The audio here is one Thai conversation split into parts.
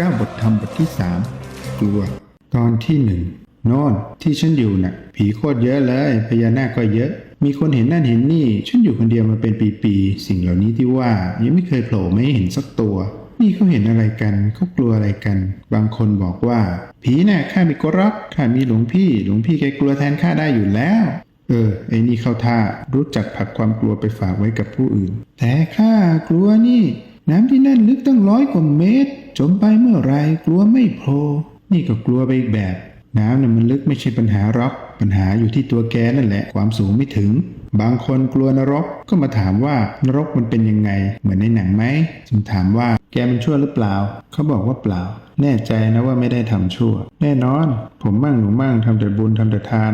19บทธรรมบทที่3กลัว ตอนที่หนึ่งโน่นที่ฉันอยู่น่ะ ผีโคตรเยอะเลยพญานาคก็เยอะ มีคนเห็นนั่นเห็นนี่ ฉันอยู่คนเดียวมาเป็นปีๆสิ่งเหล่านี้ที่ว่ายังไม่เคยโผล่ไม่เห็นสักตัว นี่เขาเห็นอะไรกันเขากลัวอะไรกัน บางคนบอกว่า ผีน่ะข้ามีกรักข้ามีหลวงพี่หลวงพี่แกกลัวแทนข้าได้อยู่แล้วเออไอ้นี่เข้าท่ารู้จักผักความกลัวไปฝากไว้กับผู้อื่น แต่ข้ากลัวนี่ น้ำที่นั่นลึกตั้งร้อยกว่าเมตร จมไปเมื่อไรกลัวไม่โผล่นี่ก็กลัวไปอีกแบบ น้ำน่ะมันลึกไม่ใช่ปัญหาหรอกปัญหาอยู่ที่ตัวแกนั่นแหละ ความสูงไม่ถึง บางคนกลัวนรกก็มาถามว่านรกมันเป็นยังไง เหมือนในหนังไหมจึงถามว่าแกมันชั่วหรือเปล่า เขาบอกว่าเปล่า แน่ใจนะว่าไม่ได้ทำชั่ว แน่นอน ผมมั่งหนูมั่งทำแต่บุญทำแต่ทาน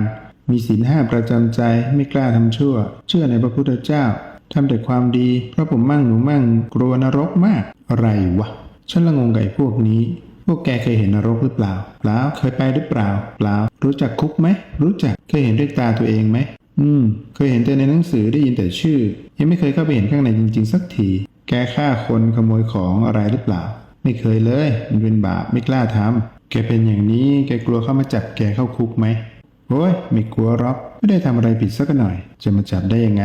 มีศีลห้าประจำใจไม่กล้าทำชั่ว เชื่อในพระพุทธเจ้า ทำแต่ความดีเพราะผมมั่งหนูมั่งกลัวนรกมาก อะไรวะ ฉันละงงไอ้พวกนี้ พวกแกเคยเห็นนรกหรือเปล่า เปล่า เคยไปหรือเปล่า เปล่า รู้จักคุกไหม รู้จัก เคยเห็นด้วยตาตัวเองไหม อืม เคยเห็นแต่ในหนังสือได้ยินแต่ชื่อ ยังไม่เคยเข้าไปเห็นข้างในจริง ๆ สักที แกฆ่าคนขโมยของอะไรหรือเปล่า ไม่เคยเลย มันเป็นบาปไม่กล้าทำแกเป็นอย่างนี้ แกกลัวเข้ามาจับแกเข้าคุกไหมโอ้ยไม่กลัวหรอก ไม่ได้ทำอะไรผิดสักหน่อย จะมาจับได้ยังไง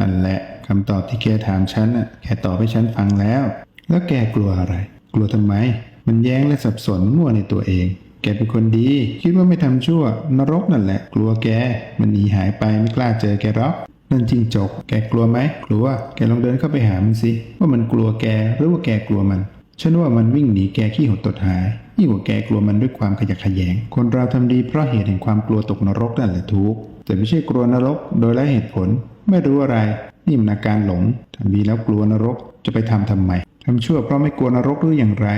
นั่นแหละคำตอบที่แกถามฉันน่ะแกตอบให้ฉันฟังแล้ว แล้วแกกลัวอะไร กลัวทำไม มันแย้งและสับสนมั่วในตัวเอง แกเป็นคนดี คิดว่าไม่ทำชั่ว นรกนั่นแหละ กลัวแก มันหนีหายไปไม่กล้าเจอแกหรอกนั่นจริงจก แกกลัวไหมกลัว แกลองเดินเข้าไปหามันสิ ว่ามันกลัวแกหรือว่าแกกลัวมัน ฉันว่ามันวิ่งหนีแกขี้หดตดหายยิ่งกว่าแกกลัวมันด้วยความขยักขยง คนเราทำดีเพราะเหตุแห่งความกลัวตกนรกนั่นแหละทุกข์แต่ไม่ใช่กลัวนรกโดยไร้เหตุผล ไม่รู้อะไร นี่มันอาการหลงทำดีแล้วกลัวนรกจะไปทำทำไมทำชั่วเพราะไม่กลัวนรกหรืออย่างไร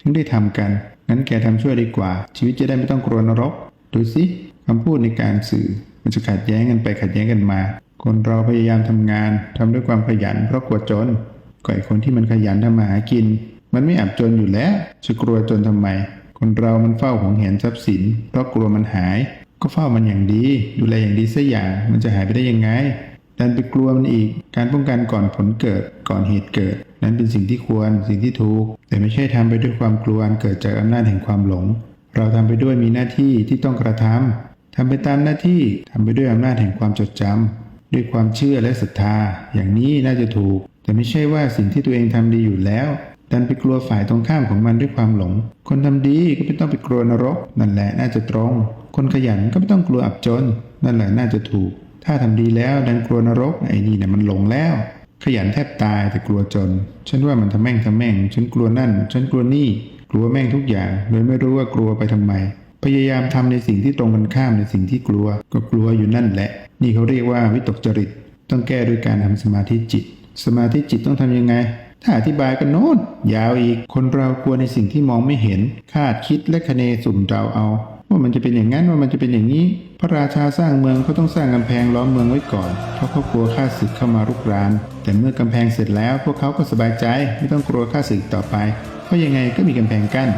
ถึงได้ทำกัน งั้นแกทำชั่วดีกว่า ชีวิตจะได้ไม่ต้องกลัวนรก ดูสิคำพูดในการสื่อ มันจะขัดแย้งกันไปขัดแย้งกันมา คนเราพยายามทำงานทำด้วยความขยันเพราะกลัวจนก็ไอคนที่มันขยันทำมาหากิน มันไม่อับจนอยู่แล้ว จะกลัวจนทำไม คนเรามันเฝ้าหวงเห็นทรัพย์สิน เพราะกลัวมันหาย ก็เฝ้ามันอย่างดี ดูแลอย่างดีสัอย่าง มันจะหายไปได้ยังไง ดันไปกลัวมันอีก การป้องกันก่อนผลเกิด ก่อนเหตุเกิด นั้นเป็นสิ่งที่ควร สิ่งที่ถูก แต่ไม่ใช่ทำไปด้วยความกลัวอันเกิดจากอำนาจแห่งความหลง เราทำไปด้วยมีหน้าที่ที่ต้องกระทำทำไปตามหน้าที่ทำไปด้วยอำนาจแห่งความจดจำด้วยความเชื่อและศรัทธา อย่างนี้น่าจะถูก แต่ไม่ใช่ว่าสิ่งที่ตัวเองทำดีอยู่แล้วดันไปกลัวฝ่ายตรงข้ามของมันด้วยความหลง คนทำดีก็ไม่ต้องไปกลัวนรก นั่นแหละน่าจะตรง คนขยันก็ไม่ต้องกลัวอับจน นั่นแหละน่าจะถูก ถ้าทำดีแล้วดันกลัวนรกไอ้นี่เนี่ยมันหลงแล้ว ขยันแทบตายแต่กลัวจน ฉันว่ามันทำแม่งทำแม่ง ฉันกลัวนั่น ฉันกลัวนี่ กลัวแม่งทุกอย่าง โดยไม่รู้ว่ากลัวไปทำไม พยายามทำในสิ่งที่ตรงกันข้ามในสิ่งที่กลัว ก็กลัวอยู่นั่นแหละ นี่เขาเรียกว่าวิตกจริต ต้องแก้ด้วยการทำสมาธิจิต สมาธิจิตต้องทำยังไง ถ้าอธิบายกันโน้นยาวอีก คนเรากลัวในสิ่งที่มองไม่เห็น คาดคิดและคะเนสุ่มเดาเอา ว่ามันจะเป็นอย่างนั้นว่ามันจะเป็นอย่างนี้ พระราชาสร้างเมืองเขาต้องสร้างกำแพงล้อมเมืองไว้ก่อน เพราะเขากลัวข้าศึกเข้ามารุกราน แต่เมื่อกำแพงเสร็จแล้ว พวกเขาก็สบายใจไม่ต้องกลัวข้าศึกต่อไป เพราะยังไงก็มีกำแพงกั้น